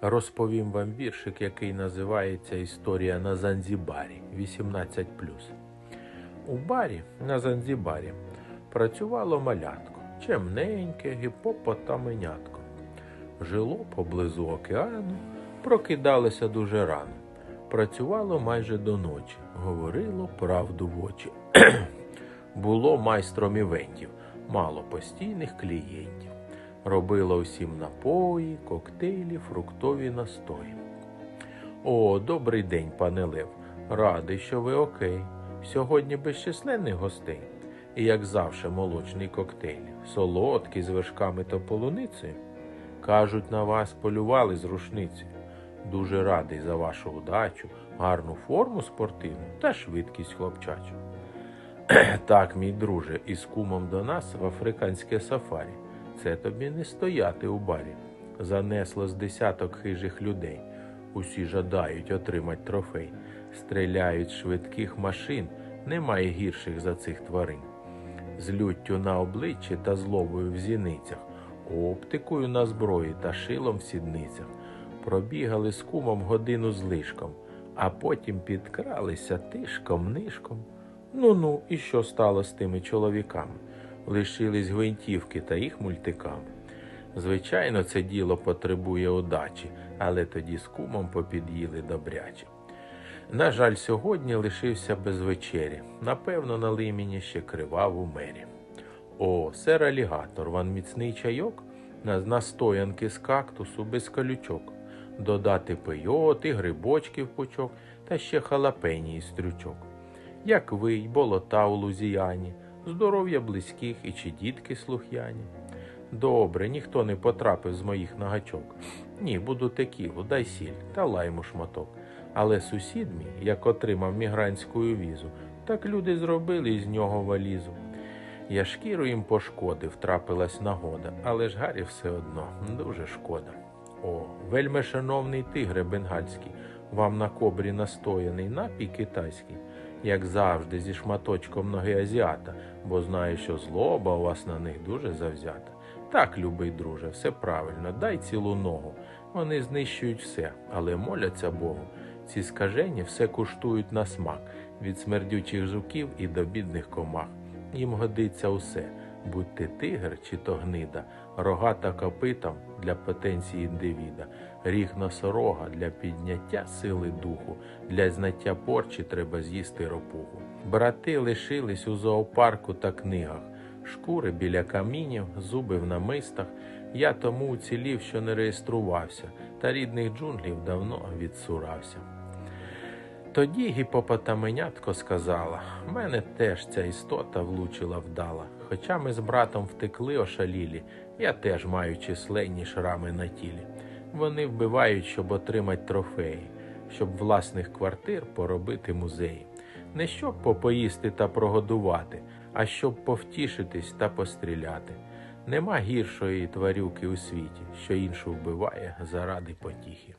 Розповім вам віршик, який називається Історія на Занзібарі 18. У барі на Занзібарі працювало малятко, чемненьке гіпопотаменятко. Жило поблизу океану, прокидалося дуже рано. Працювало майже до ночі, говорило правду в очі. Було майстром івентів, мало постійних клієнтів. Робило усім напої, коктейлі, фруктові настої. О, добрий день, пане Лев. Радий, що ви окей. Сьогодні без численних гостей. І, як завше, молочний коктейль, солодкий з вершками та полуницею. Кажуть, на вас полювали з рушницею. Дуже радий за вашу удачу, гарну форму спортивну та швидкість хлопчачу. Так, мій друже, із кумом до нас в африканське сафарі. Це тобі не стояти у барі. Занесло з десяток хижих людей. Усі жадають отримати трофей. Стріляють з швидких машин, немає гірших за цих тварин. З люттю на обличчі та злобою в зіницях, оптикою на зброї та шилом в сідницях. Пробігали з кумом годину з лишком, а потім підкралися тишком нишком. Ну ну, і що стало з тими чоловіками? Лишились гвинтівки та їх мультиками. Звичайно, це діло потребує удачі, але тоді з кумом попід'їли добряче. На жаль, сьогодні лишився без вечері. Напевно, налий мені ще кривав у мері. О, сер алігатор, вам міцний чайок? На настоянки з кактусу без колючок. Додати пийот і грибочків пучок та ще халапені і стрючок. Як ви й болота у Лузіяні, здоров'я близьких і чи дітки слух'яні. Добре, ніхто не потрапив з моїх нагачок. Ні, буду текілу, дай сіль та лайму шматок. Але сусід мій, як отримав мігрантську візу, так люди зробили із нього валізу. Я шкіру їм пошкодив, трапилась нагода, але ж Гаррі все одно дуже шкода. О, вельми шановний тигре бенгальський, вам на кобрі настояний напій китайський, як завжди, зі шматочком ноги азіата, бо знаю, що злоба у вас на них дуже завзята. Так, любий друже, все правильно, дай цілу ногу. Вони знищують все, але моляться Богу. Ці скажені все куштують на смак від смердючих жуків і до бідних комах. Їм годиться усе, будь ти тигр чи то гнида, рогата копитом для потенції індивіда, ріг носорога для підняття сили духу, для знаття порчі треба з'їсти ропуху. Брати лишились у зоопарку та книгах, шкури біля камінів, зуби в намистах. Я тому уцілів, що не реєструвався, та рідних джунглів давно відсурався. Тоді гіпопотаменятко сказала, мене теж ця істота влучила вдала. Хоча ми з братом втекли ошалілі, я теж маю численні шрами на тілі. Вони вбивають, щоб отримати трофеї, щоб власних квартир поробити музеї. Не щоб попоїсти та прогодувати, а щоб повтішитись та постріляти. Нема гіршої тварюки у світі, що іншу вбиває заради потіхи.